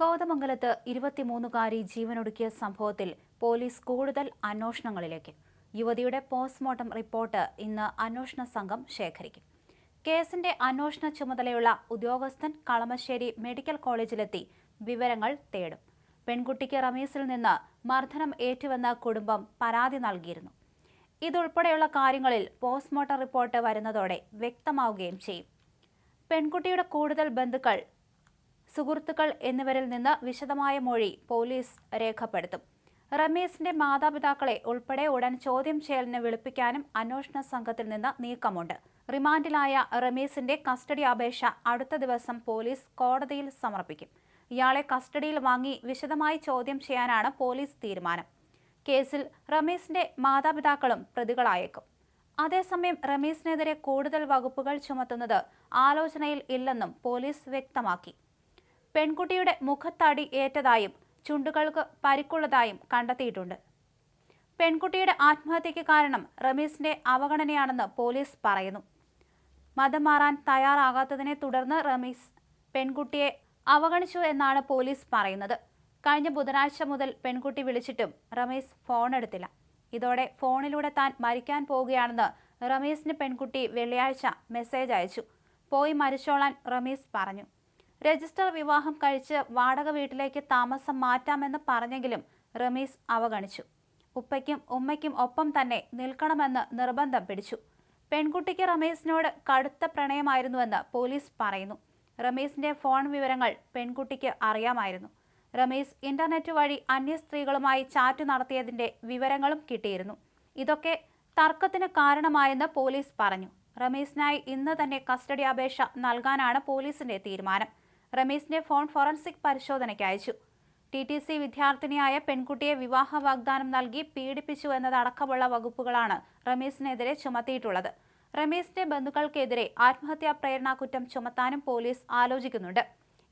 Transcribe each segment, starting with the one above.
കോതമംഗലത്ത് ഇരുപത്തിമൂന്നുകാരി ജീവനൊടുക്കിയ സംഭവത്തിൽ പോലീസ് കൂടുതൽ അന്വേഷണങ്ങളിലേക്ക്. യുവതിയുടെ പോസ്റ്റ്മോർട്ടം റിപ്പോർട്ട് ഇന്ന് അന്വേഷണ സംഘം ശേഖരിക്കും. കേസിന്റെ അന്വേഷണ ചുമതലയുള്ള ഉദ്യോഗസ്ഥൻ കളമശ്ശേരി മെഡിക്കൽ കോളേജിലെത്തി വിവരങ്ങൾ തേടും. പെൺകുട്ടിക്ക് റമീസിൽ നിന്ന് മർദ്ദനം ഏറ്റുവെന്ന കുടുംബം പരാതി നൽകിയിരുന്നു. ഇതുൾപ്പെടെയുള്ള കാര്യങ്ങളിൽ പോസ്റ്റ്മോർട്ടം റിപ്പോർട്ട് വരുന്നതോടെ വ്യക്തമാവുകയും ചെയ്യും. പെൺകുട്ടിയുടെ കൂടുതൽ ബന്ധുക്കൾ സുഹൃത്തുക്കൾ എന്നിവരിൽ നിന്ന് വിശദമായ മൊഴി പോലീസ് രേഖപ്പെടുത്തും. റമീസിന്റെ മാതാപിതാക്കളെ ഉൾപ്പെടെ ഉടൻ ചോദ്യം ചെയ്യലിന് വിളിപ്പിക്കാനും അന്വേഷണ സംഘത്തിൽ നിന്ന് നീക്കമുണ്ട്. റിമാൻഡിലായ റമീസിന്റെ കസ്റ്റഡി അപേക്ഷ അടുത്ത ദിവസം പോലീസ് കോടതിയിൽ സമർപ്പിക്കും. ഇയാളെ കസ്റ്റഡിയിൽ വാങ്ങി വിശദമായി ചോദ്യം ചെയ്യാനാണ് പോലീസ് തീരുമാനം. കേസിൽ റമീസിന്റെ മാതാപിതാക്കളും പ്രതികളായേക്കും. അതേസമയം റമീസിനെതിരെ കൂടുതൽ വകുപ്പുകൾ ചുമത്തുന്നത് ആലോചനയിൽ ഇല്ലെന്നും പോലീസ് വ്യക്തമാക്കി. പെൺകുട്ടിയുടെ മുഖത്തടി ഏറ്റതായും ചുണ്ടുകൾക്ക് പരിക്കുള്ളതായും കണ്ടെത്തിയിട്ടുണ്ട്. പെൺകുട്ടിയുടെ ആത്മഹത്യയ്ക്ക് കാരണം റമീസിന്റെ അവഗണനയാണെന്ന് പോലീസ് പറയുന്നു. മതം മാറാൻ തയ്യാറാകാത്തതിനെ തുടർന്ന് റമീസ് പെൺകുട്ടിയെ അവഗണിച്ചു എന്നാണ് പോലീസ് പറയുന്നത്. കഴിഞ്ഞ ബുധനാഴ്ച മുതൽ പെൺകുട്ടി വിളിച്ചിട്ടും റമീസ് ഫോൺ എടുത്തില്ല. ഇതോടെ ഫോണിലൂടെ താൻ മരിക്കാൻ പോവുകയാണെന്ന് റമീസിന് പെൺകുട്ടി വെള്ളിയാഴ്ച മെസ്സേജ് അയച്ചു. പോയി മരിച്ചോളാൻ റമീസ് പറഞ്ഞു. രജിസ്റ്റർ വിവാഹം കഴിച്ച് വാടക വീട്ടിലേക്ക് താമസം മാറ്റാമെന്ന് പറഞ്ഞെങ്കിലും റമീസ് അവഗണിച്ചു. ഉപ്പയ്ക്കും ഉമ്മയ്ക്കും ഒപ്പം തന്നെ നിൽക്കണമെന്ന് നിർബന്ധം പിടിച്ചു. പെൺകുട്ടിക്ക് റമീസിനോട് കടുത്ത പ്രണയമായിരുന്നുവെന്ന് പോലീസ് പറയുന്നു. റമീസിന്റെ ഫോൺ വിവരങ്ങൾ പെൺകുട്ടിക്ക് അറിയാമായിരുന്നു. റമീസ് ഇന്റർനെറ്റ് വഴി അന്യ സ്ത്രീകളുമായി ചാറ്റ് നടത്തിയതിന്റെ വിവരങ്ങളും കിട്ടിയിരുന്നു. ഇതൊക്കെ തർക്കത്തിന് കാരണമായെന്ന് പോലീസ് പറഞ്ഞു. റമീസിനായി ഇന്ന് തന്നെ കസ്റ്റഡി അപേക്ഷ നൽകാനാണ് പോലീസിന്റെ തീരുമാനം. റമീസിന്റെ ഫോൺ ഫോറൻസിക് പരിശോധനയ്ക്ക് അയച്ചു. ടി ടി സി വിദ്യാർത്ഥിനിയായ പെൺകുട്ടിയെ വിവാഹ വാഗ്ദാനം നൽകി പീഡിപ്പിച്ചു എന്നതടക്കമുള്ള വകുപ്പുകളാണ് റമീസിനെതിരെ ചുമത്തിയിട്ടുള്ളത്. റമീസിന്റെ ബന്ധുക്കൾക്കെതിരെ ആത്മഹത്യാ പ്രേരണാ കുറ്റം ചുമത്താനും പോലീസ് ആലോചിക്കുന്നുണ്ട്.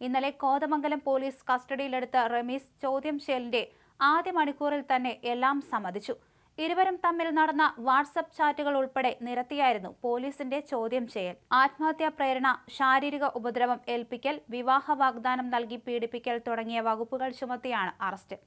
ഇന്നലെ കോതമംഗലം പോലീസ് കസ്റ്റഡിയിലെടുത്ത റമീസ് ചോദ്യം ചെയ്യലിന്റെ ആദ്യ മണിക്കൂറിൽ തന്നെ എല്ലാം സമ്മതിച്ചു. ഇരുവരും തമ്മിൽ നടന്ന വാട്സപ്പ് ചാറ്റുകൾ ഉൾപ്പെടെ നിരത്തിയായിരുന്നു പോലീസിന്റെ ചോദ്യം ചെയ്യൽ. ആത്മഹത്യാ പ്രേരണ ശാരീരിക ഉപദ്രവം ഏൽപ്പിക്കൽ വിവാഹ വാഗ്ദാനം നൽകി പീഡിപ്പിക്കൽ തുടങ്ങിയ വകുപ്പുകൾ ചുമത്തിയാണ് അറസ്റ്റ്.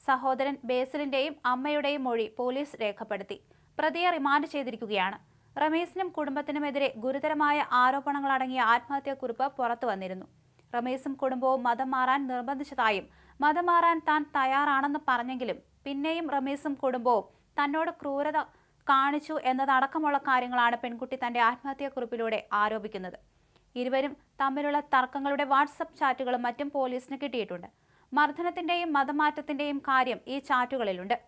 സഹോദരൻ ബേസിലിന്റെയും അമ്മയുടെയും മൊഴി പോലീസ് രേഖപ്പെടുത്തി. പ്രതിയെ റിമാൻഡ് ചെയ്തിരിക്കുകയാണ്. റമീസിനും കുടുംബത്തിനുമെതിരെ ഗുരുതരമായ ആരോപണങ്ങളടങ്ങിയ ആത്മഹത്യാക്കുറിപ്പ് പുറത്തു വന്നിരുന്നു. റമീസും കുടുംബവും മതം മാറാൻ നിർബന്ധിച്ചതായും മതം മാറാൻ താൻ തയ്യാറാണെന്ന് പറഞ്ഞെങ്കിലും പിന്നെയും റമീസും കുടുംബവും തന്നോട് ക്രൂരത കാണിച്ചു എന്നതടക്കമുള്ള കാര്യങ്ങളാണ് പെൺകുട്ടി തന്റെ ആത്മഹത്യാക്കുറിപ്പിലൂടെ ആരോപിക്കുന്നത്. ഇരുവരും തമ്മിലുള്ള തർക്കങ്ങളുടെ വാട്സപ്പ് ചാറ്റുകളും മറ്റും പോലീസിന് കിട്ടിയിട്ടുണ്ട്. മർദ്ദനത്തിന്റെയും മതമാറ്റത്തിന്റെയും കാര്യം ഈ ചാറ്റുകളിലുണ്ട്.